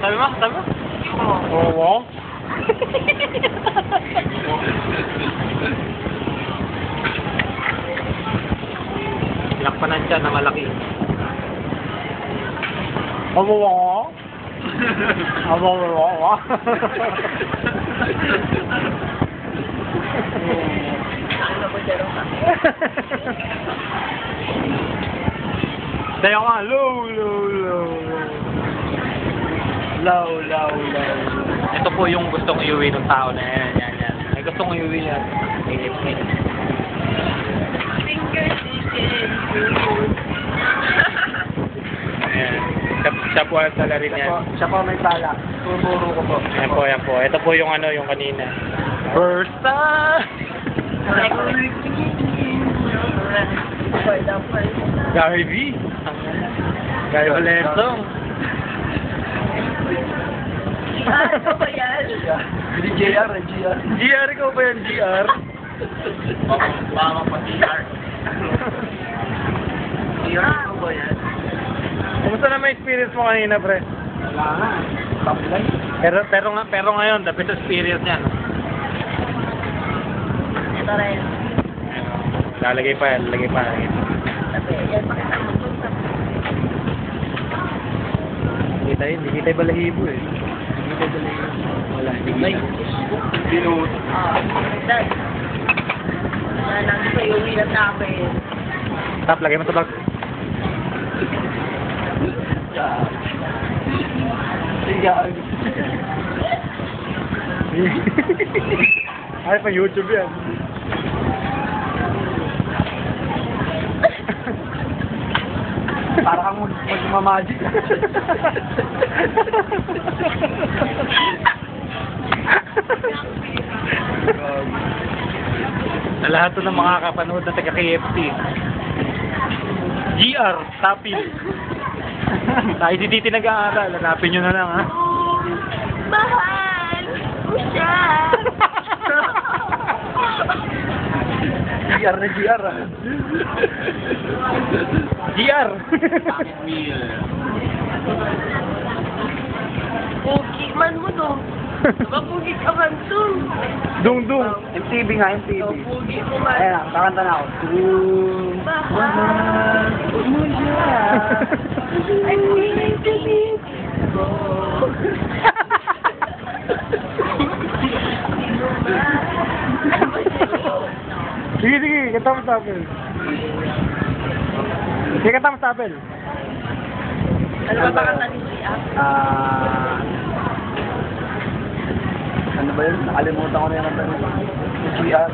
Sabi mo? Sabi mo? Oo. Lakpanan siya na malaki. Amo ako. Amo ako. Tayo ka, low, low, low, low. Low, low, low. Ito po yung gusto kong iuwi ng tao na yan. Yan, yan. Ay, gusto kong iuwi yan. Finger chicken. Ayan. Siya, siya po ang sala rin Siya yan. po, siya po may tala. Tumuro ko po. Ayan po, ayan po. Ito po yung ano, yung kanina. First time! Gary V. Gary Valentong. Ah, ano ba yan? Hindi JR, eh, JR. GR ko ba yan, GR? Mama pa GR. JR ko ba yan? Kumusta naman experience mo kanina, pre? Wala nga. Taplay. Pero pero nga pero ngayon, the best experience niya, no? Ito rin. Lalagay pa, lalagay pa. lalagay pa. Sabi, yan, pakita mo. Hindi tayo, hindi kita balahibo eh. Wala, hindi. Binut. Ah, dad. Yan ang gusto yung namin. Tap, lagay mo sa bag. JR. Ay, pa YouTube yan. Para kang mag magmamagic. Sa lahat ng makakapanood na taga KFC. GR, Tapil. Tayo si Titi nag-aaral. Hanapin nyo na lang, ha? Mahal! ko siya! JR na JR ah. GR! Pugi man mo to. Mapugi ka man to. dung dung. MTV nga, MTV. So, pugi mo man. Ayan na, kakanta na ako. Dung, Mahal mo siya. I'm willing to leave mo sa Apple. Sige, kanta mo sa Apple. Ano ba ba kanta ni Gia? Ah... ano ba yun? Nakalimutan ko na yung kanta. Yung JR.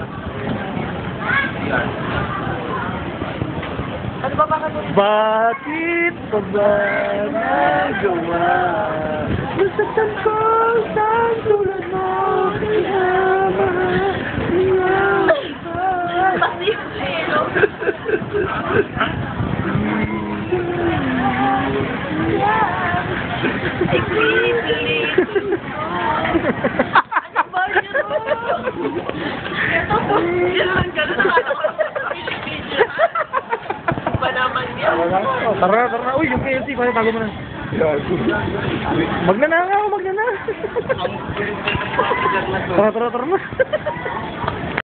JR. Ano ba ba kanta ni Bakit pa ba nagawa? Nasaktan ko Tara, tara. Uy, yung KFC, pare, tago mo na. Magnana ako, magnana. tara, tara, tara na.